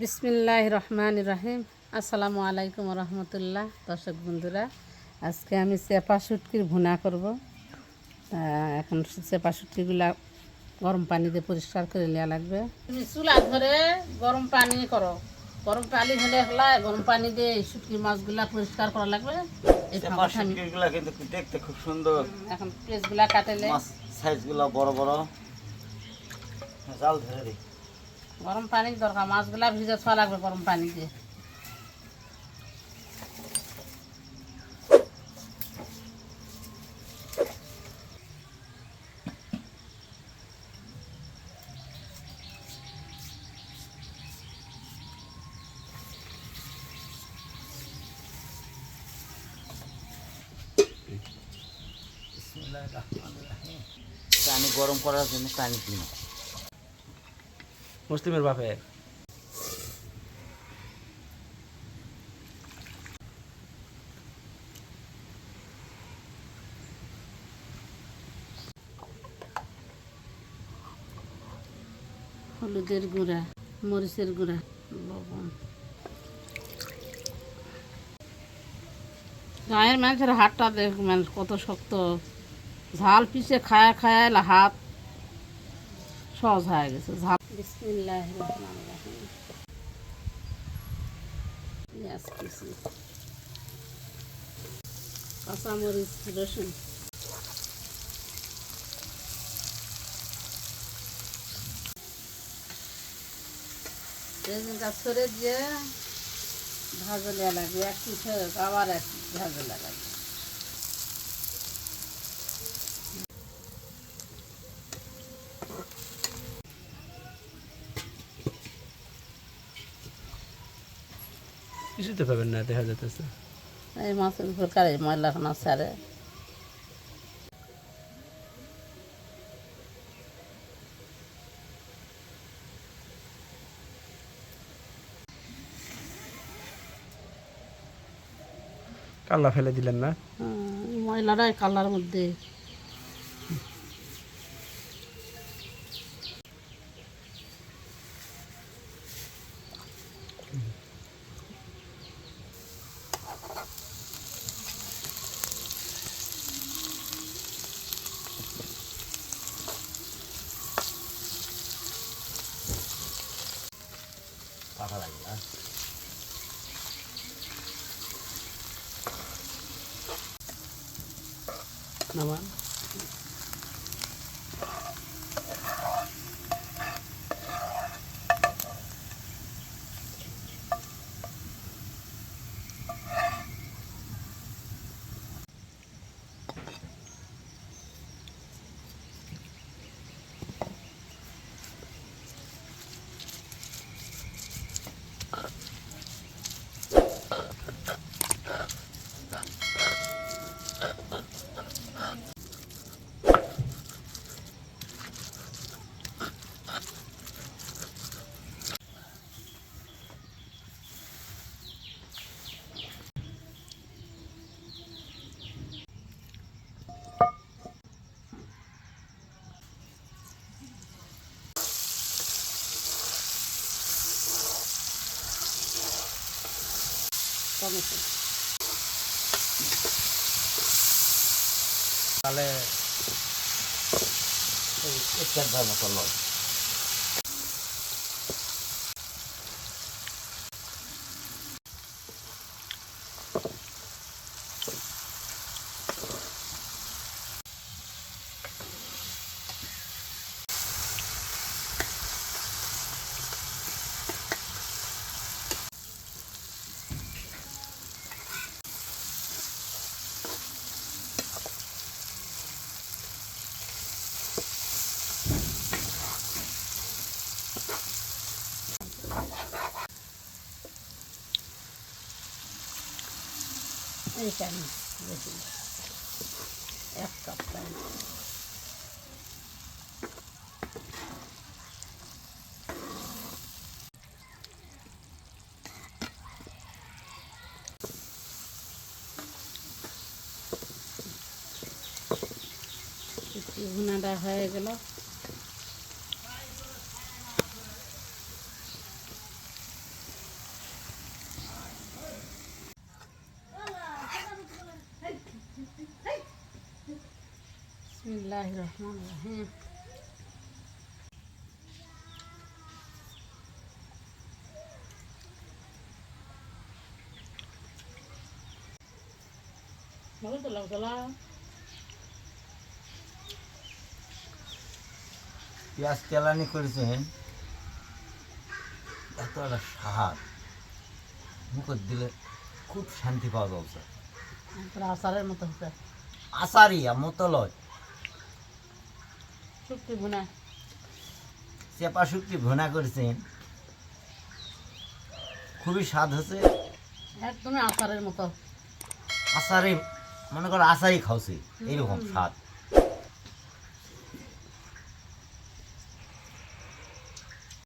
বিসমিল্লাহ রহমান রাহিম। আসসালামু আলাইকুম রহমতুল্লাহ। দর্শক বন্ধুরা আজকে আমি চেপা শুটকির ভুনা করব। এখন চেপা শুটকিগুলা গরম পানিতে পরিষ্কার করে নেওয়া লাগবে। তুমি চুলা ধরে গরম পানি করো। গরম পানি হলে হলাই গরম পানি দিয়ে শুটকি মাছগুলা পরিষ্কার করা লাগবে। কিন্তু দেখতে খুব সুন্দর। এখন পেঁচগুলা কাটেলে মাছ সাইজগুলো বড় বড়। জাল ধরে দিই। গরম পানি দরকার, মাছগুলা ভিজে ছোয়া লাগবে গরম পানি দিয়ে। পানি গরম করার জন্য পানি দিন। মুসলিমের বাপে। হলুদের গুঁড়া, মরিচের গুঁড়া, লবণ। গায়ের মানুষের হাতটা দেখ মানুষ কত শক্ত। ঝাল পিছে খায়া খায়া হাত সহজ হয়ে গেছে। ঝাল বিসমিল্লাহ রহমান রহিম পেঁয়াজ কুচি কাঁচামরিচ রসুন। গাছ করে দিয়ে ভাজলে লাগবে। এক পিঠে আবার এক ভাজলে লাগবে। কিছুতে পাবেন না দেখা যাইতেছে। এই মাছের উপর কারে ময়লা খানা সারে কাল্লা ফেলে দিলেন না? ময়লাটা কালার মধ্যে। อะไรนะน้ำมัน Vamos. তাহলে এই চার ধর মতো এইটা আমি বেশি এক কাপ ভুনাটা হয়ে গেল। বিসমিল্লাহ রহমান রহিম ভালো তো লাগতো না পেঁয়াজ তেলানি করেছেন। এত একটা স্বাদ মুখে দিলে খুব শান্তি পাওয়া যাচ্ছে আচারের মতো হচ্ছে আসারিয়া মতলয় শুক্তি ভুনা। চেপা শুক্তি ভুনা করেছেন। খুবই স্বাদ হচ্ছে। একদমই আচারের মতো। আচারে মনে করো আচারই খাওছে এইরকম স্বাদ।